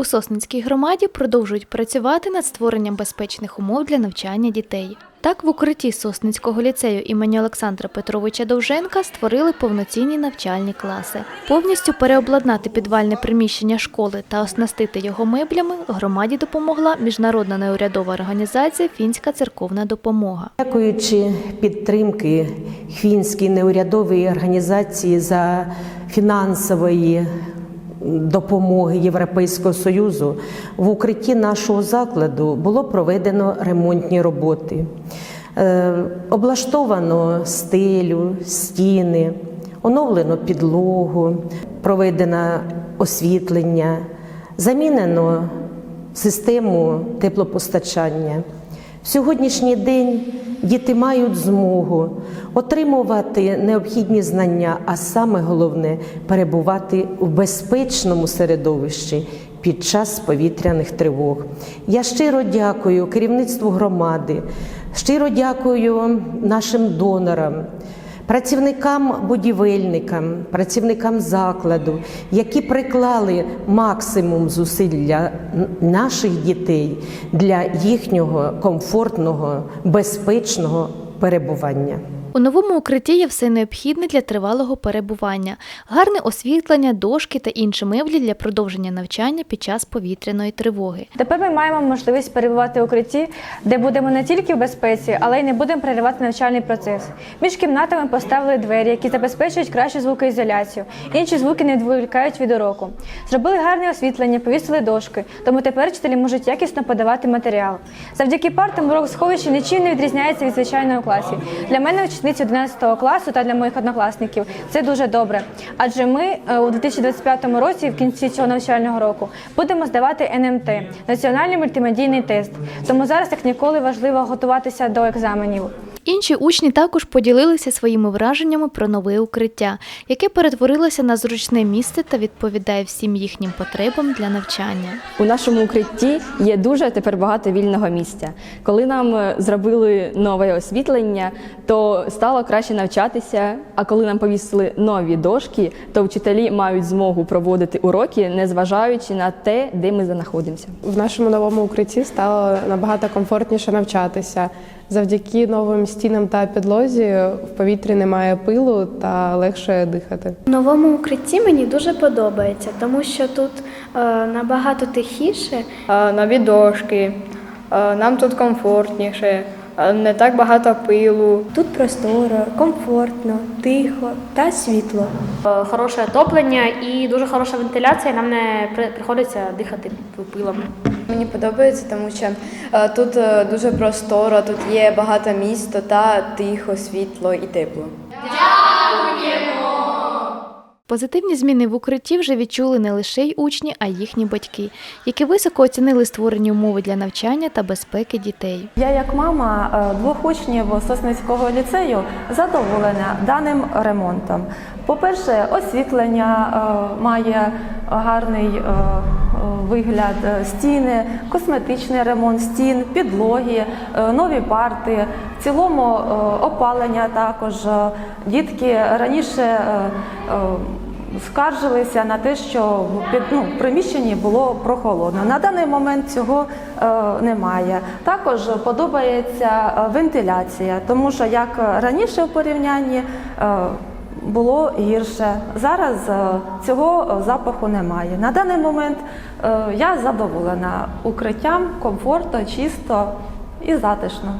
У Сосницькій громаді продовжують працювати над створенням безпечних умов для навчання дітей. Так, в укритті Сосницького ліцею імені Олександра Петровича Довженка створили повноцінні навчальні класи. Повністю переобладнати підвальне приміщення школи та оснастити його меблями громаді допомогла міжнародна неурядова організація Фінська церковна допомога. Дякуючи підтримки Хвінській неурядової організації за фінансової допомоги Європейського Союзу, в укритті нашого закладу було проведено ремонтні роботи. Е, Облаштовано стелю, стіни, оновлено підлогу, проведено освітлення, замінено систему теплопостачання. В сьогоднішній день діти мають змогу отримувати необхідні знання, а саме головне перебувати в безпечному середовищі під час повітряних тривог. Я щиро дякую керівництву громади, щиро дякую нашим донорам. Працівникам будівельникам, працівникам закладу, які приклали максимум зусиль для наших дітей для їхнього комфортного, безпечного перебування. У новому укритті є все необхідне для тривалого перебування: гарне освітлення, дошки та інші меблі для продовження навчання під час повітряної тривоги. Тепер ми маємо можливість перебувати в укритті, де будемо не тільки в безпеці, але й не будемо переривати навчальний процес. Між кімнатами поставили двері, які забезпечують кращу звукоізоляцію. Інші звуки не відволікають від уроку. Зробили гарне освітлення, повісили дошки, тому тепер вчителі можуть якісно подавати матеріал. Завдяки партам урок в сховищі нічим не відрізняється від звичайного класі. Для мене учениці 11 класу та для моїх однокласників це дуже добре. Адже ми е, у 2025 році, в кінці цього навчального року, будемо здавати НМТ національний мультимедійний тест. Тому зараз як ніколи важливо готуватися до екзаменів. Інші учні також поділилися своїми враженнями про нове укриття, яке перетворилося на зручне місце та відповідає всім їхнім потребам для навчання. У нашому укритті є дуже тепер багато вільного місця. Коли нам е, зробили нове освітлення, то стало краще навчатися. А коли нам повісили нові дошки, то вчителі мають змогу проводити уроки, незважаючи на те, де ми знаходимося. В нашому новому укритті стало набагато комфортніше навчатися. Завдяки новим стінам та підлозі в повітрі немає пилу та легше дихати. В новому укритті мені дуже подобається, тому що тут е, набагато тихіше. Е, нові дошки, е, нам тут комфортніше, не так багато пилу. Тут просторо, комфортно, тихо та світло. Е, хороше отоплення і дуже хороша вентиляція. Нам не приходиться дихати пилом. Мені подобається, тому що е, тут е, дуже просторо, тут є багато місто та тихо, світло і тепло. Позитивні зміни в укритті вже відчули не лише й учні, а й їхні батьки, які високо оцінили створені умови для навчання та безпеки дітей. Я, як мама е, двох учнів Сосницького ліцею, задоволена даним ремонтом. По-перше, освітлення е, має гарний е, вигляд е, стіни, косметичний ремонт стін, підлоги, е, нові парти. В цілому е, опалення також. Дітки раніше скаржилися на те, що під- ну, в приміщенні було прохолодно. На даний момент цього немає. Також подобається вентиляція, тому що як раніше в порівнянні було гірше. Зараз е, цього е, запаху немає. На даний момент е, я задоволена укриттям, комфортно, чисто і затишно.